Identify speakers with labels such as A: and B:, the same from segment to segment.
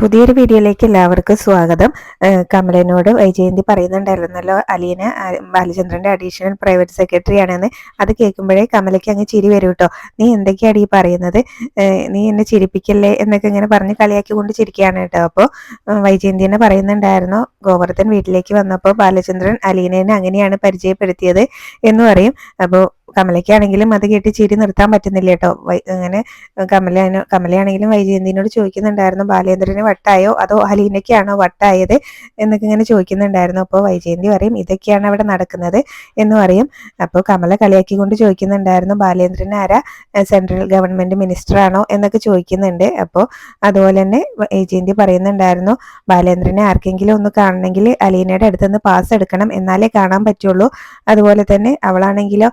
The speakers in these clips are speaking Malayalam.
A: പുതിയൊരു വീഡിയോയിലേക്ക് എല്ലാവർക്കും സ്വാഗതം. കമലേനോട് വൈജയന്തി പറയുന്നുണ്ടായിരുന്നല്ലോ അലീന ബാലചന്ദ്രന്റെ അഡീഷണൽ പ്രൈവറ്റ് സെക്രട്ടറി ആണെന്ന്. അത് കേൾക്കുമ്പോഴേ കമലയ്ക്ക് അങ്ങ് ചിരി വരും കേട്ടോ. നീ എന്തൊക്കെയാണ് ഈ പറയുന്നത്? നീ എന്നെ ചിരിപ്പിക്കല്ലേ? എന്നൊക്കെ ഇങ്ങനെ പറഞ്ഞ് കളിയാക്കി കൊണ്ട് ചിരിക്കുകയാണ് കേട്ടോ. അപ്പോൾ വൈജയന്തി തന്നെ പറയുന്നുണ്ടായിരുന്നു ഗോവർദ്ധൻ വീട്ടിലേക്ക് വന്നപ്പോൾ ബാലചന്ദ്രൻ അലീനേനെ അങ്ങനെയാണ് പരിചയപ്പെടുത്തിയത് എന്ന് പറയും. അപ്പോൾ കമലയ്ക്കാണെങ്കിലും അത് കേട്ട് ചിരി നിർത്താൻ പറ്റുന്നില്ല കേട്ടോ. അങ്ങനെ കമല കമലയാണെങ്കിലും വൈജയന്തിനോട് ചോദിക്കുന്നുണ്ടായിരുന്നു? ബാലേന്ദ്രന് വട്ടായോ? അതോ അലീനയ്ക്കാണോ വട്ടായത്? എന്നൊക്കെ ഇങ്ങനെ ചോദിക്കുന്നുണ്ടായിരുന്നു. അപ്പോൾ വൈജയന്തി പറയും ഇതൊക്കെയാണ് അവിടെ നടക്കുന്നത് എന്ന് പറയും. അപ്പോൾ കമല കളിയാക്കിക്കൊണ്ട് ചോദിക്കുന്നുണ്ടായിരുന്നു ബാലേന്ദ്രൻ ആരാ? സെൻട്രൽ ഗവൺമെന്റ് മിനിസ്റ്റർ ആണോ എന്നൊക്കെ ചോദിക്കുന്നുണ്ട്. അപ്പോൾ അതുപോലെ തന്നെ വൈജയന്തി പറയുന്നുണ്ടായിരുന്നു ബാലേന്ദ്രനെ ആർക്കെങ്കിലും ഒന്ന് കാണണമെങ്കിൽ അലീനയുടെ അടുത്തുനിന്ന് പാസ് എടുക്കണം. എന്നാലേ കാണാൻ പറ്റുള്ളൂ. അതുപോലെ തന്നെ അവളാണെങ്കിലോ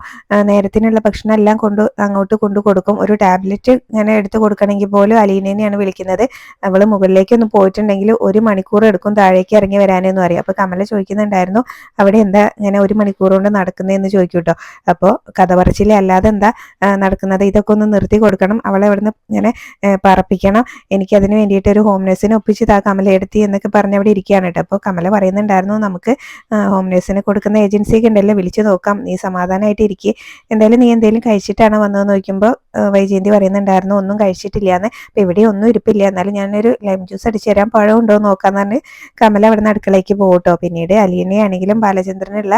A: നേരത്തിനുള്ള ഭക്ഷണം എല്ലാം കൊണ്ട് അങ്ങോട്ട് കൊണ്ടു കൊടുക്കും. ഒരു ടാബ്ലറ്റ് ഇങ്ങനെ എടുത്ത് കൊടുക്കണമെങ്കിൽ പോലും അലീനേനെയാണ് വിളിക്കുന്നത്. അവൾ മുകളിലേക്ക് ഒന്ന് പോയിട്ടുണ്ടെങ്കിൽ ഒരു മണിക്കൂർ എടുക്കും താഴേക്ക് ഇറങ്ങി വരാനെന്ന് പറയും. അപ്പോൾ കമല ചോദിക്കുന്നുണ്ടായിരുന്നു അവിടെ എന്താ ഇങ്ങനെ ഒരു മണിക്കൂർ കൊണ്ട് നടക്കുന്നതെന്ന് ചോദിക്കും കേട്ടോ അപ്പോൾ കഥ പറച്ചിലെ അല്ലാതെ എന്താ നടക്കുന്നത്? ഇതൊക്കെ ഒന്ന് നിർത്തി കൊടുക്കണം. അവളെ ഇവിടുന്ന് ഇങ്ങനെ പറപ്പിക്കണം എനിക്ക് അതിന് വേണ്ടിയിട്ട് ഒരു ഹോം നേഴ്സിനെ ഒപ്പിച്ച് താ കമല എടുത്തി എന്നൊക്കെ പറഞ്ഞ് അവിടെ ഇരിക്കുകയാണ് കേട്ടോ അപ്പോൾ കമല പറയുന്നുണ്ടായിരുന്നു നമുക്ക് ഹോം നേഴ്സിനെ കൊടുക്കുന്ന ഏജൻസിയൊക്കെ ഉണ്ടല്ലോ വിളിച്ചു നോക്കാം. നീ സമാധാനമായിട്ട് ഇരിക്കുക എന്തായാലും നീ എന്തെങ്കിലും കഴിച്ചിട്ടാണ് വന്നതെന്ന് നോക്കുമ്പോൾ വൈജയന്തി പറയുന്നുണ്ടായിരുന്നു ഒന്നും കഴിച്ചിട്ടില്ല എന്ന് അപ്പം ഇവിടെ ഒന്നും ഇരിപ്പില്ല. എന്നാലും ഞാനൊരു ലൈം ജ്യൂസ് അടിച്ചു തരാൻ പഴം ഉണ്ടോ എന്ന് നോക്കാന്ന് പറഞ്ഞ് കമല അവിടെ നിന്ന് അടുക്കളയ്ക്ക് പോകട്ടോ പിന്നീട് അലീനയാണെങ്കിലും ബാലചന്ദ്രനുള്ള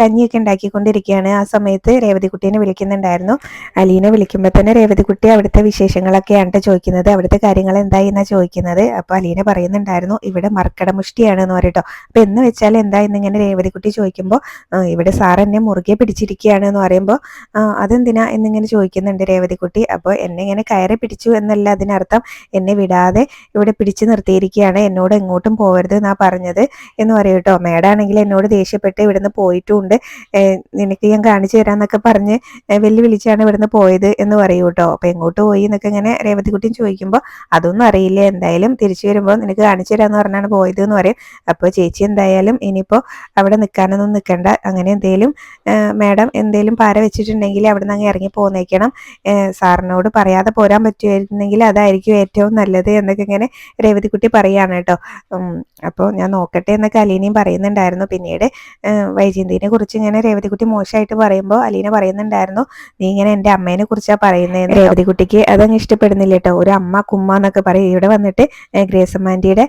A: കഞ്ഞിയൊക്കെ ഉണ്ടാക്കിക്കൊണ്ടിരിക്കുകയാണ്. ആ സമയത്ത് രേവതികുട്ടീനെ വിളിക്കുന്നുണ്ടായിരുന്നു. അലീനെ വിളിക്കുമ്പോൾ തന്നെ രേവതിക്കുട്ടി അവിടുത്തെ വിശേഷങ്ങളൊക്കെയാണ് ചോദിക്കുന്നത്. അവിടുത്തെ കാര്യങ്ങൾ എന്തായി എന്നാ ചോദിക്കുന്നത്. അപ്പോൾ അലീന പറയുന്നുണ്ടായിരുന്നു ഇവിടെ മർക്കടമുഷ്ടിയാണ് എന്ന് പറയട്ടോ അപ്പം എന്ന് വെച്ചാൽ എന്താ എന്നിങ്ങനെ രേവതിക്കുട്ടി ചോദിക്കുമ്പോൾ ഇവിടെ സാർ എന്നെ മുറുകെ പിടിച്ചിരിക്കുകയാണ് എന്ന് പറയുമ്പോൾ അതെന്തിനാ എന്നിങ്ങനെ ചോദിക്കുന്നുണ്ട് രേവതിക്കുട്ടി അപ്പോൾ എന്നെ ഇങ്ങനെ കയറി പിടിച്ചു എന്നല്ല അതിനർത്ഥം. എന്നെ വിടാതെ ഇവിടെ പിടിച്ചു നിർത്തിയിരിക്കുകയാണ്. എന്നോട് എങ്ങോട്ടും പോകരുത് എന്നാ പറഞ്ഞത് എന്ന് പറയും കേട്ടോ. മേഡാണെങ്കിൽ എന്നോട് ദേഷ്യപ്പെട്ട് ഇവിടുന്ന് പോയിട്ടുണ്ട്. നിനക്ക് ഞാൻ കാണിച്ചു തരാന്നൊക്കെ പറഞ്ഞ് വെല്ലുവിളിച്ചാണ് ഇവിടുന്ന് പോയത് എന്ന് പറയൂ കേട്ടോ. അപ്പൊ എങ്ങോട്ട് പോയി എന്നൊക്കെ ഇങ്ങനെ രേവതിക്കുട്ടിയും ചോദിക്കുമ്പോൾ അതൊന്നും അറിയില്ല. എന്തായാലും തിരിച്ചു വരുമ്പോൾ നിനക്ക് കാണിച്ചു തരാന്ന് പറഞ്ഞാണ് പോയത് എന്ന് പറയും. അപ്പോൾ ചേച്ചി എന്തായാലും ഇനിയിപ്പോൾ അവിടെ നിൽക്കാനൊന്നും നിൽക്കണ്ട. അങ്ങനെ എന്തെങ്കിലും മേഡം എന്തെങ്കിലും പാര വെച്ചിട്ടുണ്ടെങ്കിൽ അവിടെ നിന്ന് അങ്ങ് ഇറങ്ങി പോന്നേക്കണം. സാറിനോട് പറയാതെ പോരാൻ പറ്റുമായിരുന്നെങ്കിൽ അതായിരിക്കും ഏറ്റവും നല്ലത് എന്നൊക്കെ ഇങ്ങനെ രേവതിക്കുട്ടി പറയാണ് കേട്ടോ. അപ്പോൾ ഞാൻ നോക്കട്ടെ എന്നൊക്കെ അലീനയും പറയുന്നുണ്ടായിരുന്നു. പിന്നീട് വൈജയന്തിനെ കുറിച്ച് ഇങ്ങനെ രേവതിക്കുട്ടി മോശമായിട്ട് പറയുമ്പോൾ അലീന പറയുന്നുണ്ടായിരുന്നു നീ ഇങ്ങനെ എന്റെ അമ്മേനെ കുറിച്ചാണ് പറയുന്നത് രേവതിക്കുട്ടിക്ക് അതങ്ങ് ഇഷ്ടപ്പെടുന്നില്ല കേട്ടോ. ഒരു അമ്മ കുമ്മ എന്നൊക്കെ പറയും. ഇവിടെ വന്നിട്ട് ഗ്രേസമ്മാന്റിയുടെ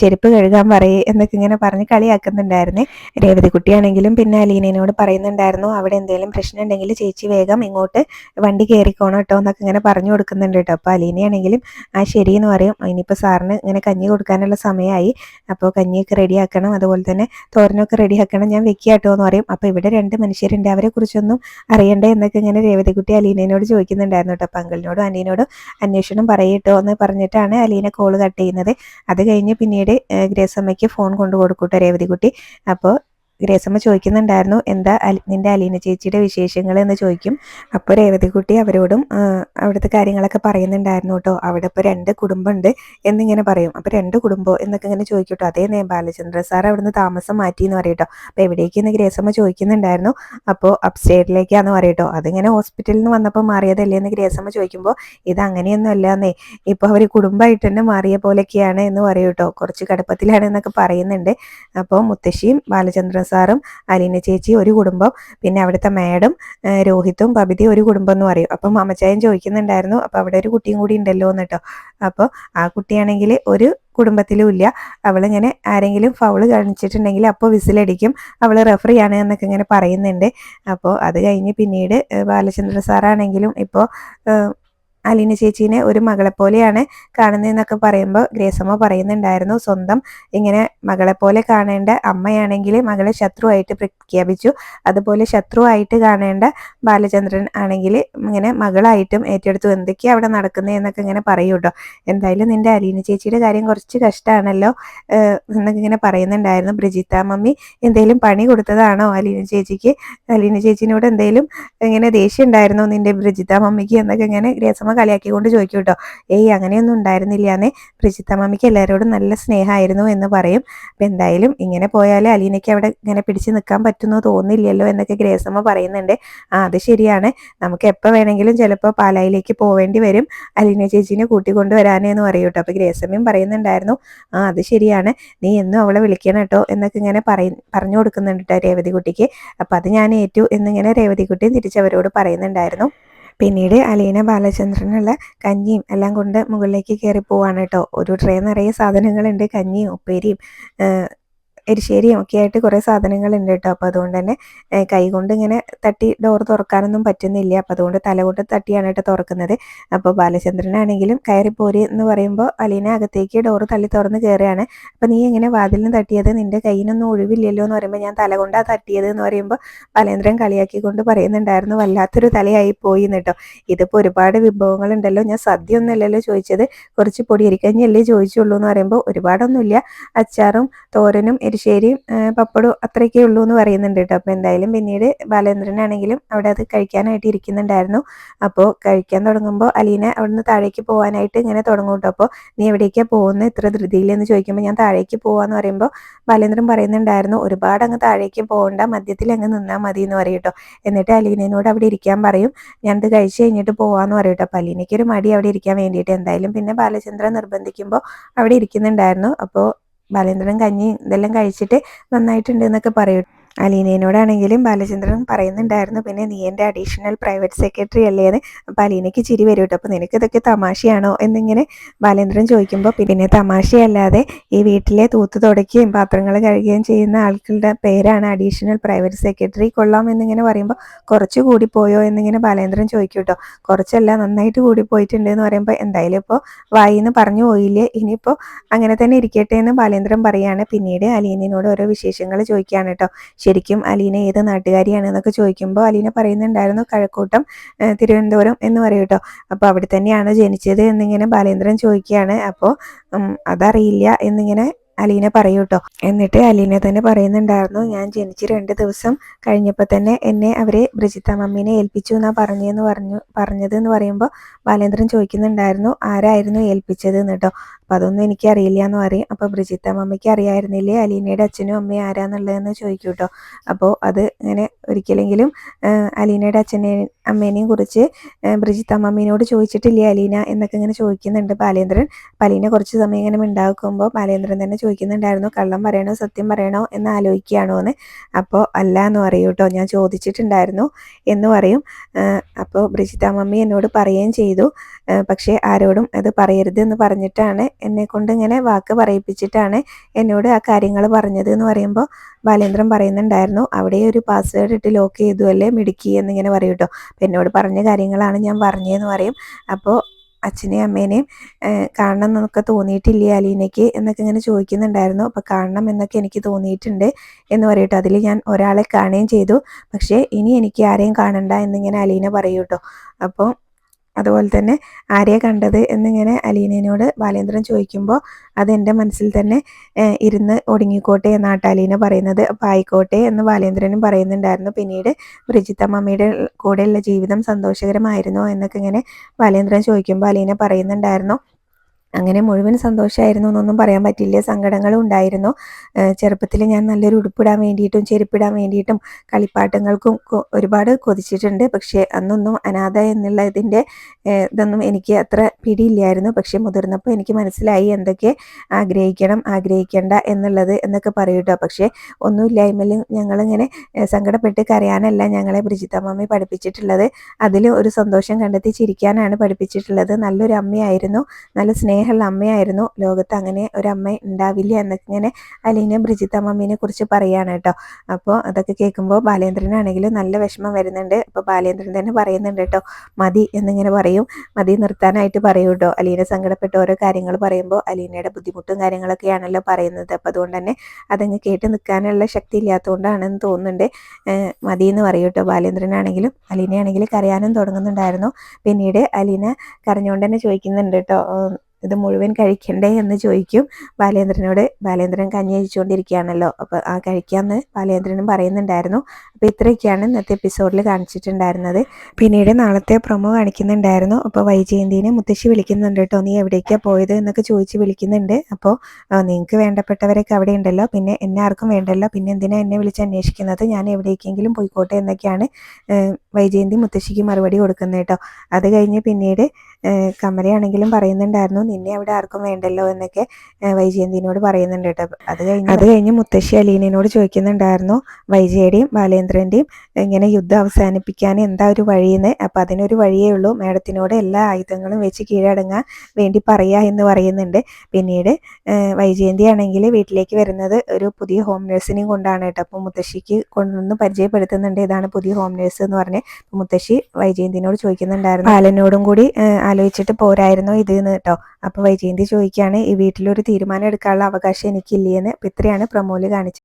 A: ചെരുപ്പ് കഴുകാൻ പറയും എന്നൊക്കെ ഇങ്ങനെ പറഞ്ഞ് കളിയാക്കുന്നുണ്ടായിരുന്നേ. രേവതിക്കുട്ടിയാണെങ്കിലും പിന്നെ അലീനയോട് പറയുന്നുണ്ടായിരുന്നു അവിടെ എന്തെങ്കിലും പ്രശ്നം ഉണ്ടെങ്കിൽ ചേച്ചി വേഗം ഇങ്ങോട്ട് വണ്ടി കയറിക്കോണം കേട്ടോ എന്നൊക്കെ ഇങ്ങനെ പറഞ്ഞു കൊടുക്കുന്നുണ്ട് കേട്ടോ അപ്പോൾ അലീനയാണെങ്കിലും ആ ശരി എന്ന് പറയും. ഇനിയിപ്പോൾ സാറിന് ഇങ്ങനെ കഞ്ഞി കൊടുക്കാനുള്ള സമയമായി. അപ്പോൾ കഞ്ഞിയൊക്കെ റെഡിയാക്കണം അതുപോലെ തന്നെ തോരനൊക്കെ റെഡിയാക്കണം ഞാൻ വെക്കുക കേട്ടോ എന്ന് പറയും. അപ്പോൾ ഇവിടെ രണ്ട് മനുഷ്യരുണ്ട്. അവരെ കുറിച്ചൊന്നും അറിയണ്ടേ എന്നൊക്കെ ഇങ്ങനെ രേവതികുട്ടി അലീനയോട് ചോദിക്കുന്നുണ്ടായിരുന്നു കേട്ടോ അപ്പോൾ അങ്കിളിനോടും അനിയനോടും അന്വേഷണം പറയട്ടോ എന്ന് പറഞ്ഞിട്ടാണ് അലീന കോൾ കട്ട് ചെയ്യുന്നത്. അത് കഴിഞ്ഞ് പിന്നീട് ഗ്രേസമ്മയ്ക്ക് ഫോൺ കൊണ്ടു കൊടുക്കൂട്ടോ രേവതികുട്ടി അപ്പോൾ ഗ്രേസമ്മ ചോദിക്കുന്നുണ്ടായിരുന്നു എന്താ നിന്റെ അലീന ചേച്ചിയുടെ വിശേഷങ്ങൾ എന്ന് ചോദിക്കും. അപ്പോൾ രേവതിക്കുട്ടി അവരോടും അവിടുത്തെ കാര്യങ്ങളൊക്കെ പറയുന്നുണ്ടായിരുന്നു കേട്ടോ. അവിടെ ഇപ്പോൾ രണ്ട് കുടുംബമുണ്ട് എന്നിങ്ങനെ പറയും. അപ്പോൾ രണ്ട് കുടുംബം എന്നൊക്കെ ഇങ്ങനെ ചോദിക്കട്ടോ അതേ നേ ബാലചന്ദ്ര സാർ അവിടുന്ന് താമസം മാറ്റി എന്ന് പറയട്ടോ അപ്പോൾ എവിടേക്കെന്ന് ഗ്രേസമ്മ ചോദിക്കുന്നുണ്ടായിരുന്നു. അപ്പോൾ അപ്സ്റ്റേറ്റിലേക്കാന്ന് പറയട്ടോ അതിങ്ങനെ ഹോസ്പിറ്റലിൽ നിന്ന് വന്നപ്പോൾ മാറിയതല്ലേ എന്ന് ഗ്രേസമ്മ ചോദിക്കുമ്പോൾ ഇത് അങ്ങനെയൊന്നും അല്ലാന്നേ ഇപ്പോൾ അവർ കുടുംബമായിട്ട് തന്നെ മാറിയ പോലെയൊക്കെയാണ് എന്ന് പറയൂട്ടോ കുറച്ച് കടുപ്പത്തിലാണ് എന്നൊക്കെ പറയുന്നുണ്ട്. അപ്പോൾ മുത്തശ്ശിയും ബാലചന്ദ്രൻ സാറും അലീന ചേച്ചി ഒരു കുടുംബം പിന്നെ അവിടുത്തെ മാഡം രോഹിത്തും പബിതി ഒരു കുടുംബം എന്ന് പറയും. അപ്പം അമ്മച്ചായൻ ചോദിക്കുന്നുണ്ടായിരുന്നു അപ്പോൾ അവിടെ ഒരു കുട്ടിയും കൂടി ഉണ്ടല്ലോ എന്നിട്ടോ അപ്പോൾ ആ കുട്ടിയാണെങ്കിൽ ഒരു കുടുംബത്തിലും ഇല്ല. അവളിങ്ങനെ ആരെങ്കിലും ഫൗൾ കാണിച്ചിട്ടുണ്ടെങ്കിൽ അപ്പോൾ വിസിലടിക്കും. അവൾ റെഫറിയാണ് എന്നൊക്കെ ഇങ്ങനെ പറയുന്നുണ്ട്. അപ്പോൾ അത് കഴിഞ്ഞ് പിന്നീട് ബാലചന്ദ്ര സാറാണെങ്കിലും ഇപ്പോൾ അലീന ചേച്ചീനെ ഒരു മകളെ പോലെയാണ് കാണുന്നതെന്നൊക്കെ പറയുമ്പോൾ ഗ്രേസമ്മ പറയുന്നുണ്ടായിരുന്നു. സ്വന്തം ഇങ്ങനെ മകളെ പോലെ കാണേണ്ട അമ്മയാണെങ്കിൽ മകളെ ശത്രുവായിട്ട് പ്രഖ്യാപിച്ചു. അതുപോലെ ശത്രുവായിട്ട് കാണേണ്ട ബാലചന്ദ്രൻ ആണെങ്കിൽ ഇങ്ങനെ മകളായിട്ടും ഏറ്റെടുത്തു. എന്തൊക്കെയാണ് അവിടെ നടക്കുന്നത് എന്നൊക്കെ ഇങ്ങനെ പറയൂട്ടോ എന്തായാലും നിന്റെ അലീന ചേച്ചിയുടെ കാര്യം കുറച്ച് കഷ്ടമാണല്ലോ എന്നൊക്കെ ഇങ്ങനെ പറയുന്നുണ്ടായിരുന്നു ബ്രിജിത്ത മമ്മി. എന്തെങ്കിലും പണി കൊടുത്തതാണോ അലീന ചേച്ചിക്ക്? അലീന ചേച്ചിനോട് എന്തെങ്കിലും ഇങ്ങനെ ദേഷ്യം ഉണ്ടായിരുന്നോ നിന്റെ ബ്രിജിത്ത മമ്മിക്ക്? എന്നൊക്കെ ഇങ്ങനെ ഗ്രേസമ്മ കളിയാക്കിക്കൊണ്ട് ചോദിക്കും കേട്ടോ ഏയ് അങ്ങനെയൊന്നും ഉണ്ടായിരുന്നില്ല എന്നേ പ്രജിത്തമ്മയ്ക്ക് എല്ലാവരോടും നല്ല സ്നേഹമായിരുന്നു എന്ന് പറയും. അപ്പം എന്തായാലും ഇങ്ങനെ പോയാൽ അലീനയ്ക്ക് അവിടെ ഇങ്ങനെ പിടിച്ച് നിൽക്കാൻ പറ്റുമെന്ന് തോന്നില്ലല്ലോ എന്നൊക്കെ ഗ്രേസമ്മ പറയുന്നുണ്ട്. ആ അത് ശരിയാണ്. നമുക്ക് എപ്പോൾ വേണമെങ്കിലും ചിലപ്പോൾ പാലായിലേക്ക് പോവേണ്ടി വരും. അലീന ചേച്ചീനെ കൂട്ടിക്കൊണ്ട് വരാനേന്ന് പറയും കേട്ടോ അപ്പോൾ ഗ്രേസമ്മയും പറയുന്നുണ്ടായിരുന്നു. ആ അത് ശരിയാണ്. നീ എന്നും അവളെ വിളിക്കണം കേട്ടോ എന്നൊക്കെ ഇങ്ങനെ പറയ പറഞ്ഞു കൊടുക്കുന്നുണ്ട് കേട്ടോ രേവതിക്കുട്ടിക്ക്. അപ്പം അത് ഞാൻ ഏറ്റു എന്നിങ്ങനെ രേവതിക്കുട്ടിയും തിരിച്ചവരോട് പറയുന്നുണ്ടായിരുന്നു. പിന്നീട് അലീന ബാലചന്ദ്രനുള്ള കഞ്ഞിയും എല്ലാം കൊണ്ട് മുകളിലേക്ക് കയറി പോവാണ് കേട്ടോ. ഒരു ട്രേ നിറയെ സാധനങ്ങളുണ്ട്. കഞ്ഞിയും ഉപ്പേരിയും എരിശ്ശേരിയും ഒക്കെ ആയിട്ട് കുറേ സാധനങ്ങളുണ്ട് കേട്ടോ. അപ്പോൾ അതുകൊണ്ട് തന്നെ കൈകൊണ്ട് ഇങ്ങനെ തട്ടി ഡോർ തുറക്കാനൊന്നും പറ്റുന്നില്ല. അപ്പോൾ അതുകൊണ്ട് തലകൊണ്ട് തട്ടിയാണ് കേട്ടോ തുറക്കുന്നത്. അപ്പോൾ ബാലചന്ദ്രനാണെങ്കിലും കയറി പോരി എന്ന് പറയുമ്പോൾ അലീന അകത്തേക്ക് ഡോർ തള്ളി തുറന്ന് കയറുകയാണ് അപ്പോൾ നീ എങ്ങനെ വാതിലിന് തട്ടിയത്? നിന്റെ കയ്യിനൊന്നും ഒഴിവില്ലല്ലോ എന്ന് പറയുമ്പോൾ ഞാൻ തലകൊണ്ടാ തട്ടിയത് എന്ന് പറയുമ്പോൾ ബാലേന്ദ്രൻ കളിയാക്കിക്കൊണ്ട് പറയുന്നുണ്ടായിരുന്നു. വല്ലാത്തൊരു തലയായി പോയി കേട്ടോ. ഇതിപ്പോൾ ഒരുപാട് വിഭവങ്ങളുണ്ടല്ലോ. ഞാൻ സദ്യ ഒന്നുമല്ലല്ലോ ചോദിച്ചത്. കുറച്ച് പൊടിയരിക്കഞ്ഞല്ലേ ചോദിച്ചുള്ളൂ എന്ന് പറയുമ്പോൾ ഒരുപാടൊന്നുമില്ല. അച്ചാറും തോരനും എരിശ്ശേരിയും പപ്പടവും അത്രയൊക്കെ ഉള്ളൂ എന്ന് പറയുന്നുണ്ട് കേട്ടോ. അപ്പോൾ എന്തായാലും പിന്നീട് ബാലേന്ദ്രനാണെങ്കിലും അവിടെ അത് കഴിക്കാനായിട്ട് ഇരിക്കുന്നുണ്ടായിരുന്നു. അപ്പോൾ കഴിക്കാൻ തുടങ്ങുമ്പോൾ അലീന അവിടുന്ന് താഴേക്ക് പോകാനായിട്ട് ഇങ്ങനെ തുടങ്ങും കേട്ടോ. അപ്പോൾ നീ എവിടേക്കാണ് പോകുന്നത് ഇത്ര ധൃതിയിൽ എന്ന് ചോദിക്കുമ്പോൾ ഞാൻ താഴേക്ക് പോകാമെന്ന് പറയുമ്പോൾ ബാലേന്ദ്രൻ പറയുന്നുണ്ടായിരുന്നു ഒരുപാട് അങ്ങ് താഴേക്ക് പോകണ്ട മധ്യത്തിൽ അങ്ങ് നിന്നാൽ മതി എന്ന് പറയും കേട്ടോ. എന്നിട്ട് അലീനയോട് അവിടെ ഇരിക്കാൻ പറയും ഞാനത് കഴിച്ച് കഴിഞ്ഞിട്ട് പോകാമെന്ന് പറയും കേട്ടോ. അപ്പോൾ അലീനയ്ക്ക് ഒരു മടി അവിടെ ഇരിക്കാൻ വേണ്ടിയിട്ട്. എന്തായാലും പിന്നെ ബാലചന്ദ്രൻ നിർബന്ധിക്കുമ്പോൾ അവിടെ ഇരിക്കുന്നുണ്ടായിരുന്നു. അപ്പോൾ ബാലേന്ദ്രൻ കഞ്ഞി ഇതെല്ലാം കഴിച്ചിട്ട് നന്നായിട്ടുണ്ട് എന്നൊക്കെ പറയും. അലീനയോടാണെങ്കിലും ബാലചന്ദ്രൻ പറയുന്നുണ്ടായിരുന്നു പിന്നെ നീ എന്റെ അഡീഷണൽ പ്രൈവറ്റ് സെക്രട്ടറി അല്ലേ എന്ന്. അപ്പം അലീനയ്ക്ക് ചിരി വരും കേട്ടോ. അപ്പോൾ നിനക്ക് ഇതൊക്കെ തമാശയാണോ? എന്നിങ്ങനെ ബാലേന്ദ്രൻ ചോദിക്കുമ്പോൾ പിന്നെ തമാശയല്ലാതെ ഈ വീട്ടിലെ തൂത്ത് തുടയ്ക്കുകയും പാത്രങ്ങൾ കഴുകുകയും ചെയ്യുന്ന ആൾക്കുടെ പേരാണ് അഡീഷണൽ പ്രൈവറ്റ് സെക്രട്ടറി കൊള്ളാം എന്നിങ്ങനെ പറയുമ്പോൾ കുറച്ച് പോയോ എന്നിങ്ങനെ ബാലേന്ദ്രൻ ചോദിക്കും കേട്ടോ. കുറച്ചല്ല നന്നായിട്ട് കൂടി പോയിട്ടുണ്ട് എന്ന് പറയുമ്പോൾ എന്തായാലും ഇപ്പോൾ വായിന്ന് പറഞ്ഞു പോയില്ലേ. ഇനിയിപ്പോൾ അങ്ങനെ തന്നെ ഇരിക്കട്ടെ എന്ന് ബാലേന്ദ്രൻ പറയാണ്. പിന്നീട് അലീനയോട് ഓരോ വിശേഷങ്ങൾ ചോദിക്കുകയാണ് കേട്ടോ. ശരിക്കും അലീന ഏത് നാട്ടുകാരിയാണ് എന്നൊക്കെ ചോദിക്കുമ്പോൾ അലീന പറയുന്നുണ്ടായിരുന്നു കഴക്കൂട്ടം തിരുവനന്തപുരം എന്ന് പറയും കേട്ടോ. അപ്പോൾ അവിടെ തന്നെയാണ് ജനിച്ചത് എന്നിങ്ങനെ ബാലേന്ദ്രൻ ചോദിക്കുകയാണ്. അപ്പോൾ അതറിയില്ല എന്നിങ്ങനെ അലീന പറയൂ കേട്ടോ. എന്നിട്ട് അലീന തന്നെ പറയുന്നുണ്ടായിരുന്നു ഞാൻ ജനിച്ച് രണ്ട് ദിവസം കഴിഞ്ഞപ്പോൾ തന്നെ എന്നെ അവരെ ബ്രിജിത്ത മമ്മീനെ ഏൽപ്പിച്ചു എന്നാ പറഞ്ഞതെന്ന് പറഞ്ഞു പറഞ്ഞത് എന്ന് പറയുമ്പോൾ ബാലേന്ദ്രൻ ചോദിക്കുന്നുണ്ടായിരുന്നു ആരായിരുന്നു ഏൽപ്പിച്ചത് എന്ന് കേട്ടോ? അപ്പം അതൊന്നും എനിക്കറിയില്ല എന്ന് പറയും. അപ്പോൾ ബ്രിജിത്ത മമ്മിക്ക് അറിയായിരുന്നില്ലേ? അലീനയുടെ അച്ഛനും അമ്മയും ആരാന്നുള്ളതെന്ന് ചോദിക്കും കേട്ടോ അപ്പോൾ അത് ഇങ്ങനെ ഒരിക്കലെങ്കിലും അലീനയുടെ അച്ഛനെ അമ്മേനെയും കുറിച്ച് ബ്രിജിത്ത മമ്മീനോട് ചോദിച്ചിട്ടില്ലേ അലീന എന്നൊക്കെ ഇങ്ങനെ ചോദിക്കുന്നുണ്ട് ബാലേന്ദ്രൻ. അലീന കുറച്ച് സമയം ഇങ്ങനെ ഉണ്ടാക്കുമ്പോൾ ബാലേന്ദ്രൻ തന്നെ ചോദിക്കുന്നുണ്ടായിരുന്നു കള്ളം പറയണോ? സത്യം പറയണോ? എന്ന് ആലോചിക്കുകയാണോ എന്ന്? അപ്പോൾ അല്ല എന്ന് പറയും കേട്ടോ ഞാൻ ചോദിച്ചിട്ടുണ്ടായിരുന്നു എന്ന് പറയും. അപ്പോൾ ബ്രിജിത്ത മമ്മി എന്നോട് പറയുകയും ചെയ്തു. പക്ഷേ ആരോടും അത് പറയരുത് എന്ന് പറഞ്ഞിട്ടാണ് എന്നെ കൊണ്ട് ഇങ്ങനെ വാക്ക് പറയിപ്പിച്ചിട്ടാണ് എന്നോട് ആ കാര്യങ്ങൾ പറഞ്ഞത് എന്ന് പറയുമ്പോൾ ബാലേന്ദ്രൻ പറയുന്നുണ്ടായിരുന്നു അവിടെ ഒരു പാസ്വേഡ് ഇട്ട് ലോക്ക് ചെയ്തു അല്ലേ മിടുക്കി എന്നിങ്ങനെ പറയും കേട്ടോ എന്നോട് പറഞ്ഞ കാര്യങ്ങളാണ് ഞാൻ പറഞ്ഞതെന്ന് പറയും. അപ്പോൾ അച്ഛനെയും അമ്മേനെയും കാണണം എന്നൊക്കെ തോന്നിയിട്ടില്ലേ അലീനയ്ക്ക് എന്നൊക്കെ ഇങ്ങനെ ചോദിക്കുന്നുണ്ടായിരുന്നു. അപ്പോൾ കാണണം എന്നൊക്കെ എനിക്ക് തോന്നിയിട്ടുണ്ട് എന്ന് പറയട്ടോ അതിൽ ഞാൻ ഒരാളെ കാണുകയും ചെയ്തു. പക്ഷേ ഇനി എനിക്ക് ആരെയും കാണണ്ട എന്നിങ്ങനെ അലീന പറയൂട്ടോ അപ്പോൾ അതുപോലെ തന്നെ ആരെയാണ് കണ്ടത് എന്നിങ്ങനെ അലീനയോട് ബാലേന്ദ്രൻ ചോദിക്കുമ്പോൾ അതെന്റെ മനസ്സിൽ തന്നെ ഇരുന്ന് ഒടുങ്ങിക്കോട്ടെ എന്നാട്ട് അലീന പറയുന്നത്. അപ്പോൾ ആയിക്കോട്ടെ എന്ന് ബാലേന്ദ്രനും പറയുന്നുണ്ടായിരുന്നു. പിന്നീട് ബ്രിജിത്ത മമ്മിയുടെ കൂടെയുള്ള ജീവിതം സന്തോഷകരമായിരുന്നോ എന്നൊക്കെ ഇങ്ങനെ ബാലേന്ദ്രൻ ചോദിക്കുമ്പോൾ അലീന പറയുന്നുണ്ടായിരുന്നു. അങ്ങനെ മുഴുവൻ സന്തോഷമായിരുന്നു എന്നൊന്നും പറയാൻ പറ്റില്ല. സങ്കടങ്ങളും ഉണ്ടായിരുന്നു. ചെറുപ്പത്തിൽ ഞാൻ നല്ലൊരു ഉടുപ്പിടാൻ വേണ്ടിയിട്ടും ചെരുപ്പിടാൻ വേണ്ടിയിട്ടും കളിപ്പാട്ടങ്ങൾക്കും ഒരുപാട് കൊതിച്ചിട്ടുണ്ട്. പക്ഷേ അന്നൊന്നും അനാഥ എന്നുള്ള ഇതിന്റെ ഇതൊന്നും എനിക്ക് അത്ര പിടിയില്ലായിരുന്നു. പക്ഷേ മുതിർന്നപ്പോൾ എനിക്ക് മനസ്സിലായി എന്തൊക്കെ ആഗ്രഹിക്കണം ആഗ്രഹിക്കേണ്ട എന്നുള്ളത് എന്നൊക്കെ പറയൂട്ടോ പക്ഷേ ഒന്നുമില്ലായ്മയിൽ ഞങ്ങളിങ്ങനെ സങ്കടപ്പെട്ട് കരയാനല്ല ഞങ്ങളെ ബ്രിജിത്തമ്മ പഠിപ്പിച്ചിട്ടുള്ളത്. അതിൽ ഒരു സന്തോഷം കണ്ടെത്തി ചിരിക്കാനാണ് പഠിപ്പിച്ചിട്ടുള്ളത്. നല്ലൊരു അമ്മയായിരുന്നു. നല്ല സ്നേഹം സ്നേഹമുള്ള അമ്മയായിരുന്നു. ലോകത്ത് അങ്ങനെ ഒരു അമ്മ ഉണ്ടാവില്ല എന്നൊക്കെ അലീന ബ്രിജിത്ത് അമ്മമ്മീനെ കുറിച്ച് പറയുകയാണ് കേട്ടോ. അപ്പോൾ അതൊക്കെ കേൾക്കുമ്പോൾ ബാലേന്ദ്രനാണെങ്കിലും നല്ല വിഷമം വരുന്നുണ്ട്. അപ്പോൾ ബാലേന്ദ്രൻ തന്നെ പറയുന്നുണ്ട് കേട്ടോ മതി എന്നിങ്ങനെ പറയും. മതി നിർത്താനായിട്ട് പറയും കേട്ടോ. അലീന സങ്കടപ്പെട്ട ഓരോ കാര്യങ്ങൾ പറയുമ്പോൾ അലീനയുടെ ബുദ്ധിമുട്ടും കാര്യങ്ങളൊക്കെയാണല്ലോ പറയുന്നത്. അപ്പോൾ അതുകൊണ്ട് തന്നെ അതങ്ങ് കേട്ട് നിൽക്കാനുള്ള ശക്തി ഇല്ലാത്തതുകൊണ്ടാണെന്ന് തോന്നുന്നുണ്ട്. മതി എന്ന് പറയൂ കേട്ടോ. ബാലേന്ദ്രനാണെങ്കിലും അലീനയാണെങ്കിലും കരയാനും തുടങ്ങുന്നുണ്ടായിരുന്നു. പിന്നീട് അലീന കരഞ്ഞുകൊണ്ട് തന്നെ ചോദിക്കുന്നുണ്ട് കേട്ടോ ഇത് മുഴുവൻ കഴിക്കണ്ടേ എന്ന് ചോദിക്കും. ബാലേന്ദ്രനോട് ബാലേന്ദ്രൻ കഞ്ഞി കഴിച്ചുകൊണ്ടിരിക്കുകയാണല്ലോ. അപ്പോൾ ആ കഴിക്കാമെന്ന് ബാലേന്ദ്രനും പറയുന്നുണ്ടായിരുന്നു. അപ്പോൾ ഇത്രയൊക്കെയാണ് ഇന്നത്തെ എപ്പിസോഡിൽ കാണിച്ചിട്ടുണ്ടായിരുന്നത്. പിന്നീട് നാളത്തെ പ്രൊമോ കാണിക്കുന്നുണ്ടായിരുന്നു. അപ്പോൾ വൈജയന്തിനെ മുത്തശ്ശി വിളിക്കുന്നുണ്ട് കേട്ടോ. നീ എവിടേക്കാണ് പോയത്? എന്നൊക്കെ ചോദിച്ച് വിളിക്കുന്നുണ്ട്. അപ്പോൾ നിങ്ങൾക്ക് വേണ്ടപ്പെട്ടവരൊക്കെ അവിടെ ഉണ്ടല്ലോ. പിന്നെ എന്നെ ആർക്കും വേണ്ടല്ലോ. പിന്നെ എന്തിനാ എന്നെ വിളിച്ച് അന്വേഷിക്കുന്നത്? ഞാൻ എവിടേക്കെങ്കിലും പോയിക്കോട്ടെ എന്നൊക്കെയാണ് വൈജയന്തി മുത്തശ്ശിക്ക് മറുപടി കൊടുക്കുന്നത് കേട്ടോ. അത് കഴിഞ്ഞ് പിന്നീട് കമലയാണെങ്കിലും പറയുന്നുണ്ടായിരുന്നു നിന്നെ അവിടെ ആർക്കും വേണ്ടല്ലോ എന്നൊക്കെ വൈജയന്തിനോട് പറയുന്നുണ്ട് കേട്ടോ. അത് കഴിഞ്ഞ് അത് കഴിഞ്ഞ് മുത്തശ്ശി അലീനയോട് ചോദിക്കുന്നുണ്ടായിരുന്നു വൈജയുടെയും ബാലേന്ദ്രന്റെയും ഇങ്ങനെ യുദ്ധം അവസാനിപ്പിക്കാൻ എന്താ ഒരു വഴിയെന്ന്? അപ്പം അതിനൊരു വഴിയേ ഉള്ളൂ. മാഡത്തിനോട് എല്ലാ ആയുധങ്ങളും വെച്ച് കീഴടങ്ങാൻ വേണ്ടി പറയാ എന്ന് പറയുന്നുണ്ട്. പിന്നീട് വൈജയന്തി ആണെങ്കിൽ വീട്ടിലേക്ക് വരുന്നത് ഒരു പുതിയ ഹോം നഴ്സിനെയും കൊണ്ടാണ് കേട്ടോ. അപ്പോൾ മുത്തശ്ശിക്ക് കൊണ്ടുവന്ന് പരിചയപ്പെടുത്തുന്നുണ്ട് ഇതാണ് പുതിയ ഹോം നഴ്സ് എന്ന് പറഞ്ഞ്. മുത്തശ്ശി വൈജയന്തിനോട് ചോദിക്കുന്നുണ്ടായിരുന്നു. ബാലനോടും കൂടി ആലോചിച്ചിട്ട് പോരായിരുന്നു ഇത് കേട്ടോ. അപ്പോൾ വൈജയന്തി ചോദിക്കുകയാണ് ഈ വീട്ടിലൊരു തീരുമാനം എടുക്കാനുള്ള അവകാശം എനിക്കില്ലേ എന്ന് അപ്പോൾ ഇത്രയാണ് പ്രമോൽ കാണിച്ചത്.